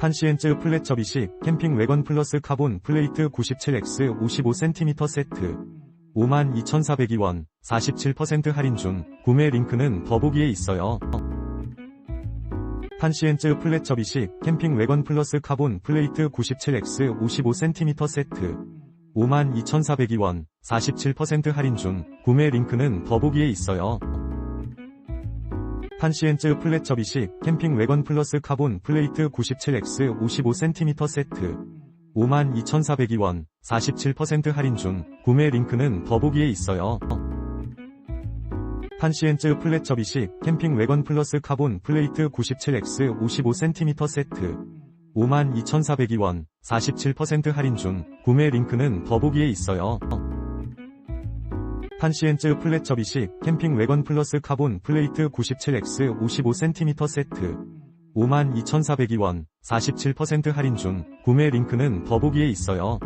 판시엔즈 플랫 접이식 캠핑 웨건 플러스 카본 플레이트 97X 55cm 세트 52,402원 47% 할인 중 구매 링크는 더보기에 있어요. 판시엔즈 플랫 접이식 캠핑 웨건 플러스 카본 플레이트 97X 55cm 세트 52,402원 47% 할인 중 구매 링크는 더보기에 있어요. 판시엔즈 플랫 접이식 캠핑 웨건 플러스 카본 플레이트 97X 55cm 세트 52,402원 47% 할인 중 구매 링크는 더보기에 있어요. 판시엔즈 플랫 접이식 캠핑 웨건 플러스 카본 플레이트 97X 55cm 세트 52,402원 47% 할인 중 구매 링크는 더보기에 있어요. 판시엔즈 플랫 접이식 캠핑 웨건 플러스 카본 플레이트 97X 55cm 세트 52,402원 47% 할인 중 구매 링크는 더보기에 있어요.